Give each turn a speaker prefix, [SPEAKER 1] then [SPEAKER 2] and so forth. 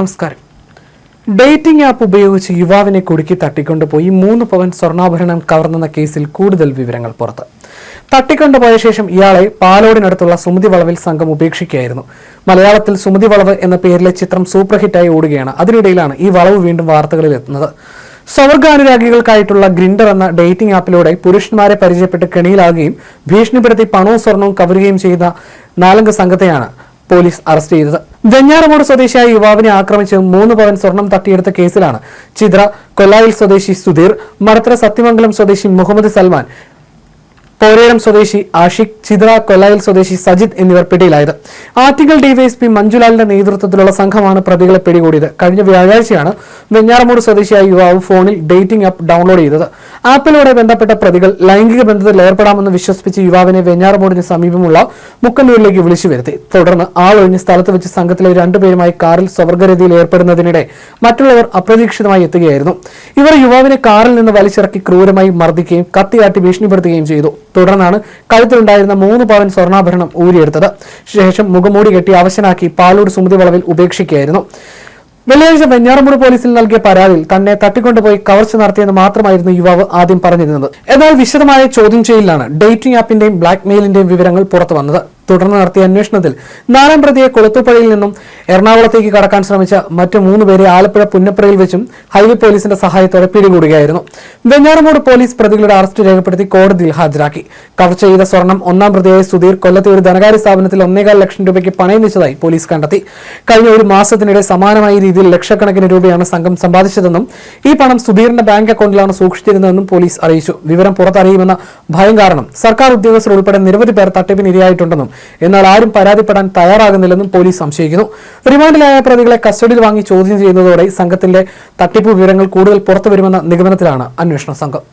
[SPEAKER 1] നമസ്കാരം. Dating app ഉപയോഗിച്ച് യുവാവിനെ കുടുക്കി തട്ടിക്കൊണ്ടുപോയി മൂന്ന് പവൻ സ്വർണാഭരണം കവർന്നെന്ന കേസിൽ കൂടുതൽ വിവരങ്ങൾ പുറത്ത്. തട്ടിക്കൊണ്ടുപോയ ശേഷം ഇയാളെ പാലോടിനടുത്തുള്ള സുമതി വളവിൽ സംഘം ഉപേക്ഷിക്കുകയായിരുന്നു. മലയാളത്തിൽ സുമതി വളവ് എന്ന പേരിലെ ചിത്രം സൂപ്പർ ഹിറ്റായി ഓടുകയാണ്. അതിനിടയിലാണ് ഈ വളവ് വീണ്ടും വാർത്തകളിൽ എത്തുന്നത്. സ്വർഗാനുരാഗികൾക്കായിട്ടുള്ള ഗ്രിൻഡർ എന്ന ഡേറ്റിംഗ് ആപ്പിലൂടെ പുരുഷന്മാരെ പരിചയപ്പെട്ട് കെണിയിലാകുകയും ഭീഷണിപ്പെടുത്തി പണവും സ്വർണവും കവരുകയും ചെയ്ത നാലംഗ സംഘത്തെയാണ് പോലീസ് അറസ്റ്റ് ചെയ്തത്. വെഞ്ഞാറമൂട് സ്വദേശിയായ യുവാവിനെ ആക്രമിച്ച് മൂന്ന് പവൻ സ്വർണം തട്ടിയെടുത്ത കേസിലാണ്. ചിത്ര കൊല്ലായിൽ സ്വദേശി സുധീർ മടത്തറ സത്യമംഗലം സ്വദേശി മുഹമ്മദ് സൽമാൻ പോരേരം സ്വദേശി ആഷിഖ് ചിത്ര കൊല്ലായിൽ സ്വദേശി സജിത് എന്നിവർ പിടിയിലായത്. ആറ്റിങ്ങൽ ഡിവൈഎസ്പി മഞ്ജുലാലിന്റെ നേതൃത്വത്തിലുള്ള സംഘമാണ് പ്രതികളെ പിടികൂടിയത്. കഴിഞ്ഞ വ്യാഴാഴ്ചയാണ് വെഞ്ഞാറമൂട് സ്വദേശിയായ യുവാവ് ഫോണിൽ ഡേറ്റിംഗ് ആപ്പ് ഡൗൺലോഡ് ചെയ്തത്. ആപ്പിലൂടെ ബന്ധപ്പെട്ട പ്രതികൾ ലൈംഗിക ബന്ധത്തിൽ ഏർപ്പെടാമെന്ന് വിശ്വസിപ്പിച്ച് യുവാവിനെ വെഞ്ഞാറമൂടിന് സമീപമുള്ള മുക്കന്നൂരിലേക്ക് വിളിച്ചു വരുത്തി. തുടർന്ന് ആളൊഴിഞ്ഞ സ്ഥലത്ത് വെച്ച് സംഘത്തിലെ രണ്ടുപേരുമായി കാറിൽ സ്വർഗരതിയിൽ ഏർപ്പെടുന്നതിനിടെ മറ്റുള്ളവർ അപ്രതീക്ഷിതമായി എത്തുകയായിരുന്നു. ഇവർ യുവാവിനെ കാറിൽ നിന്ന് വലിച്ചിറക്കി ക്രൂരമായി മർദ്ദിക്കുകയും കത്തിയാട്ടി ഭീഷണിപ്പെടുത്തുകയും ചെയ്തു. തുടർന്നാണ് കഴുത്തിലുണ്ടായിരുന്ന മൂന്ന് പവൻ സ്വർണാഭരണം ഊരിയെടുത്തത്. ശേഷം മുഖമൂടി കെട്ടി അവശനാക്കി പാലൂർ സുമതി വളവിൽ ഉപേക്ഷിക്കുകയായിരുന്നു. വെള്ളിയാഴ്ച വെഞ്ഞാറമൂട് പോലീസിൽ നൽകിയ പരാതിയിൽ തന്നെ തട്ടിക്കൊണ്ടുപോയി കവർച്ച നടത്തിയെന്ന് മാത്രമായിരുന്നു യുവാവ് ആദ്യം പറഞ്ഞിരുന്നത്. എന്നാൽ വിശദമായ ചോദ്യം ചെയ്യലിലാണ് ഡേറ്റിംഗ് ആപ്പിന്റെയും ബ്ലാക്ക് മെയിലിന്റെയും വിവരങ്ങൾ പുറത്തു വന്നത് തുടർന്ന് നടത്തിയ അന്വേഷണത്തിൽ നാലാം പ്രതിയെ കൊളുത്തുപുഴയിൽ നിന്നും എറണാകുളത്തേക്ക് കടക്കാൻ ശ്രമിച്ച മറ്റു മൂന്ന് പേരെ ആലപ്പുഴ പുന്നപ്പുറയിൽ വെച്ചും ഹൈവേ പോലീസിന്റെ സഹായത്തോടെ പിടികൂടുകയായിരുന്നു. വെഞ്ഞാറമൂട് പോലീസ് പ്രതികളുടെ അറസ്റ്റ് രേഖപ്പെടുത്തി കോടതിയിൽ ഹാജരാക്കി. കവർച്ച ചെയ്ത സ്വർണം ഒന്നാം പ്രതിയായ സുധീർ കൊല്ലത്തെ ഒരു ധനകാര്യ സ്ഥാപനത്തിൽ ഒന്നേകാൽ ലക്ഷം രൂപയ്ക്ക് പണയം വെച്ചതായി പോലീസ് കണ്ടെത്തി. കഴിഞ്ഞ ഒരു മാസത്തിനിടെ സമാനമായ രീതിയിൽ ലക്ഷക്കണക്കിന് രൂപയാണ് സംഘം സമ്പാദിച്ചതെന്നും ഈ പണം സുധീറിന്റെ ബാങ്ക് അക്കൗണ്ടിലാണ് സൂക്ഷിച്ചിരുന്നതെന്നും പോലീസ് അറിയിച്ചു. വിവരം പുറത്തറിയുമെന്ന ഭയം കാരണം സർക്കാർ ഉദ്യോഗസ്ഥർ ഉൾപ്പെടെ നിരവധി പേർ തട്ടിപ്പിന് ഇരയായിട്ടുണ്ടെന്നും എന്നാൽ ആരും പരാതിപ്പെടാൻ തയ്യാറാകുന്നില്ലെന്നും പോലീസ് സംശയിക്കുന്നു. റിമാൻഡിലായ പ്രതികളെ കസ്റ്റഡിയിൽ വാങ്ങി ചോദ്യം ചെയ്യുന്നതോടെ സംഘത്തിന്റെ തട്ടിപ്പ് വിവരങ്ങൾ കൂടുതൽ പുറത്തുവരുമെന്ന നിഗമനത്തിലാണ് അന്വേഷണ സംഘം.